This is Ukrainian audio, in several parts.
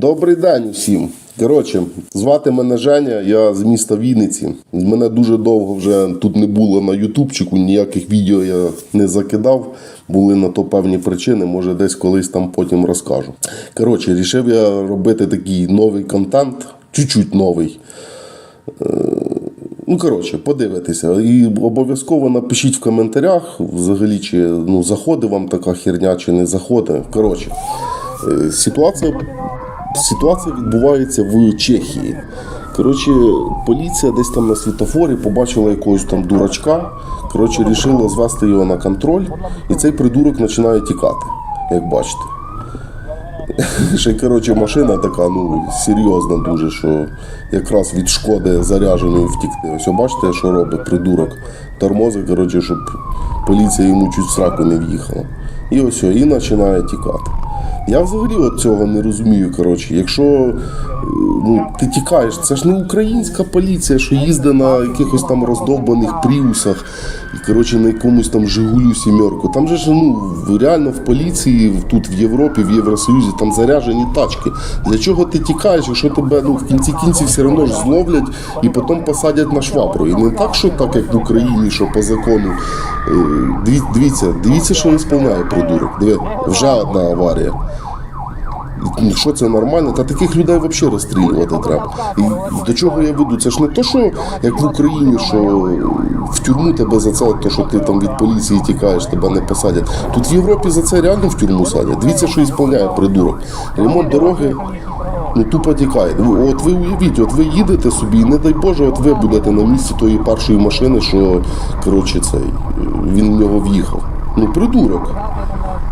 Добрий день усім. Коротше, звати мене Женя, я з міста Вінниці. Мене дуже довго вже тут не було на Ютубчику, ніяких відео я не закидав. Були на то певні причини, може десь колись там потім розкажу. Коротше, рішив я робити такий новий контент, чуть-чуть новий. Ну, коротше, подивитися. І обов'язково напишіть в коментарях, взагалі, чи ну, заходить вам така херня, чи не заходить. Коротше, е, ситуація, ситуація відбувається в Чехії. Коротше, поліція десь там на світофорі побачила якогось там дурачка. Коротше, рішила звести його на контроль, і цей придурок починає тікати, як бачите. Ще коротше машина така, ну серйозна дуже, що якраз від шкоди зарядженої втікти. Ось бачите, що робить придурок. Тормозить, коротше, щоб поліція йому чуть сраку не в'їхала. І ось і починає тікати. Я взагалі от цього не розумію. Коротше, якщо ну, ти тікаєш, це ж не українська поліція, що їздить на якихось там роздовбаних пріусах і коротше на якомусь там Жигулю сімерку. Там же ж ну реально в поліції тут в Європі, в Євросоюзі там заряжені тачки. Для чого ти тікаєш, якщо тебе ну в кінці кінців все одно ж зловлять і потім посадять на швабру. І не так, що так, як в Україні, що по закону. Е, Дивіться, дивіться, що ісполняє придурок. Диви, вже одна аварія. Що це нормально? Та таких людей взагалі розстрілювати треба. І до чого я веду? Це ж не то, що як в Україні, що в тюрму тебе за це, то що ти там від поліції тікаєш, тебе не посадять. Тут в Європі за це реально в тюрму садять. Дивіться, що ісполняє придурок. Ремонт дороги. Ну тупо тікає. От ви уявіть, от ви їдете собі, і не дай Боже, от ви будете на місці тої першої машини, що коротше цей він в нього в'їхав. Ну, придурок.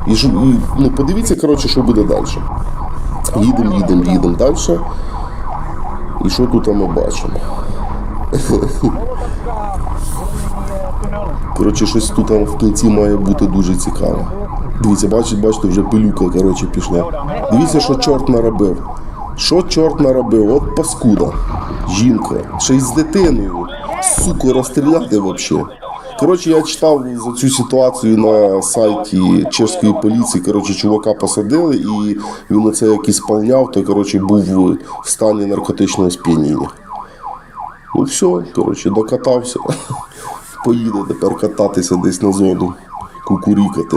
І, ж- ну, подивіться, коротше, що буде далі. Їдемо, їдемо, їдемо далі. І що тут ми бачимо? Коротше, щось тут в кінці має бути дуже цікаве. Дивіться, бачите, бачите, вже пилюка коротше, пішла. Дивіться, що чорт наробив. Що чорт наробив? От паскуда. Жінка. Ще й з дитиною. Суку, розстріляти взагалі. Коротше, я читав за цю ситуацію на сайті чеської поліції. Коротше, чувака посадили, і він оце як ісполняв, то коротше, був в стані наркотичного сп'яніння. Ну все, коротше, докатався. Поїде тепер кататися десь на зону, кукурікати.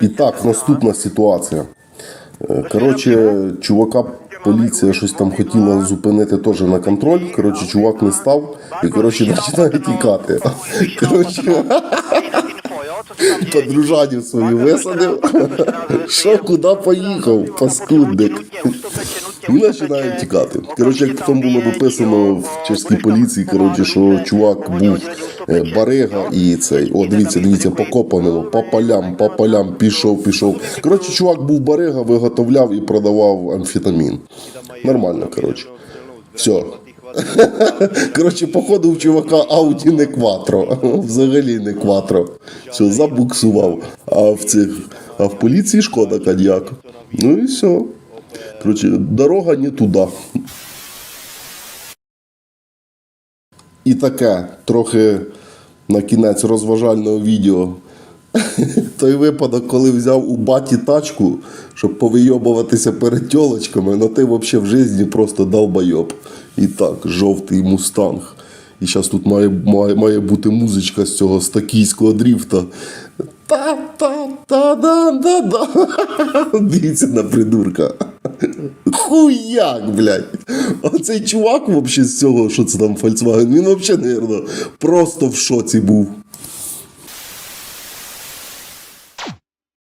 І так, наступна ситуація. Е, Коротше, чувака поліція щось там хотіла зупинити теж на контроль. Коротше, чувак не став і коротше починає тікати. Коротше, подружанів свою висадив. Що, куди поїхав? Паскудник. І починає тікати. Коротше, як потім було написано в чеській поліції, коротше, що чувак був е, барига і цей. О, дивіться, дивіться, покопано, по полям, по полям, пішов, пішов. Коротше, чувак був барига, виготовляв і продавав амфетамін. Нормально, коротше. Все. Коротше, походу в чувака Ауді не кватро. Взагалі не кватро. Все, забуксував. А в цих. А в поліції шкода кадьяк. Ну і все. Коротше, дорога не туди. І таке трохи на кінець розважального відео. Той випадок, коли взяв у баті тачку, щоб повийобуватися перед тьолочками, ну ти взагалі в житті просто долбойоб. І так, жовтий мустанг. І зараз тут має, має, має бути музичка з цього з токійського дріфта. Та-та-та-да-да-да. Дивіться на придурка. Хуяк, блядь. Оцей чувак вообще з цього, що це там Volkswagen, він взагалі, мабуть, просто в шоці був.